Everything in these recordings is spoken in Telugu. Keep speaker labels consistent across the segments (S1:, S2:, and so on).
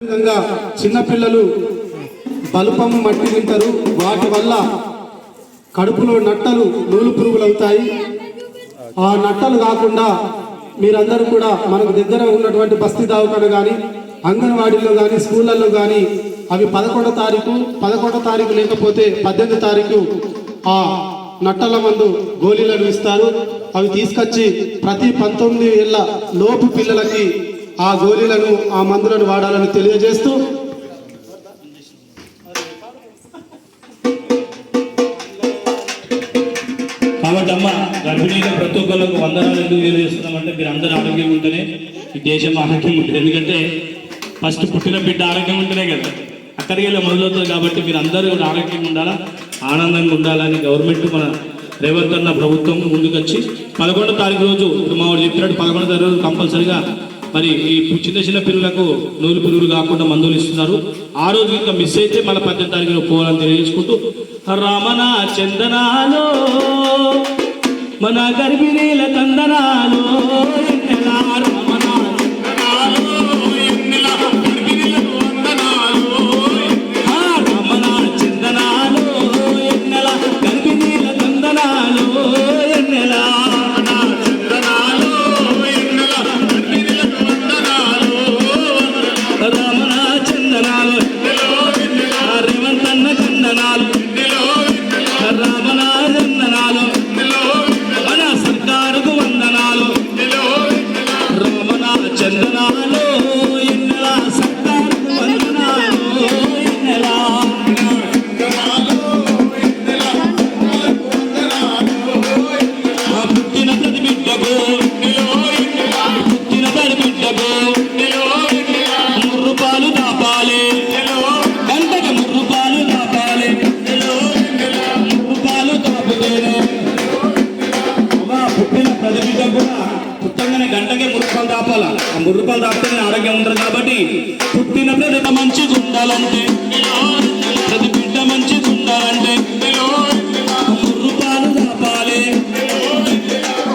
S1: విధంగా చిన్నపిల్లలు బలుపం మట్టి తింటారు. వాటి వల్ల కడుపులో నట్టలు నూలు పురుగులు అవుతాయి ఆ నట్టలు కాకుండా మీరందరూ కూడా మనకు దగ్గర ఉన్నటువంటి బస్తీ దావకాలు కానీ అంగన్వాడీలో కానీ స్కూళ్ళల్లో కానీ అవి పదకొండో తారీఖు పదకొండో తారీఖు లేకపోతే పద్దెనిమిది తారీఖు ఆ నట్టల మందు గోళీలను ఇస్తారు. అవి తీసుకొచ్చి ప్రతి పంతొమ్మిది ఏళ్ళ లోపు పిల్లలకి ఆ గోళీలను ఆ మందులను వాడాలని తెలియజేస్తూ
S2: కాబట్టి అమ్మ గర్భిణీల ప్రతి ఒక్కరికి వందనాలు ఎందుకు తెలియజేస్తున్నామంటే మీరు అందరూ ఆరోగ్యం ఉంటేనే ఈ దేశం ఆరోగ్యం ఉంటుంది. ఎందుకంటే ఫస్ట్ పుట్టిన బిడ్డ ఆరోగ్యం ఉంటేనే కదా. అక్కడికి వెళ్ళి మొదలవుతుంది కాబట్టి మీరు అందరూ కూడా ఆరోగ్యంగా ఉండాలా ఆనందంగా ఉండాలని గవర్నమెంట్ మన రేవంత్ అన్న ప్రభుత్వం ముందుకొచ్చి పదకొండో తారీఖు రోజు మా వాడు చెప్పినట్టు పదకొండో తారీఖు రోజు కంపల్సరిగా మరి ఈ చిన్న చిన్న పిల్లలకు నూలు పురుగులు కాకుండా మందులు ఇస్తున్నారు. ఆ రోజు ఇంకా మిస్ అయితే మళ్ళీ పద్దెనిమిది తారీఖున పోవాలని తెలియజేసుకుంటూ రమణ చందనాలో మన గర్భిణీల కందనాలు గంటకే మురుపాలు తాపాల? ఆ మురుపాలు పాలు ఆరోగ్యం ఉంటుంది కాబట్టి పుట్టిన ప్రతి మంచిగా ఉండాలంటే ప్రతి బిడ్డ మంచిగా ఉండాలంటే మురుపాలు తాపాలి.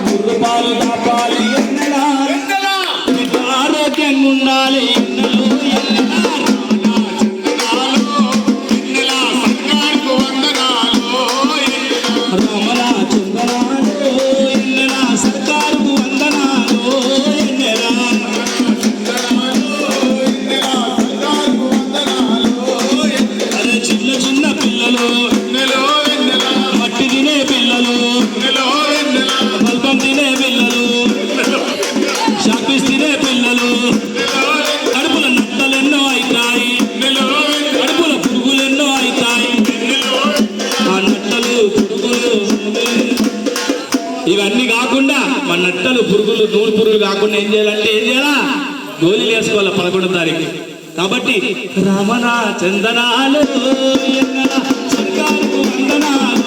S2: మురుపాలు తాపాలి. పిల్లలు మట్టి తినే పిల్లలు బల్బం తినే పిల్లలు షాపీస్ తినే పిల్లలు కడుపుల నట్టలు ఎన్నో అవుతాయి కడుపుల పురుగులు ఎన్నో అవుతాయి ఆ నట్టలు పురుగులు ఇవన్నీ కాకుండా మన నట్టలు పురుగులు నూనె పురుగులు కాకుండా ఏం చేయాలంటే ఏం చేయాలా? గోళీలు వేసుకోవాలి పదకొండో తారీఖు. కాబట్టి రమణ చందనాలు நந்தனா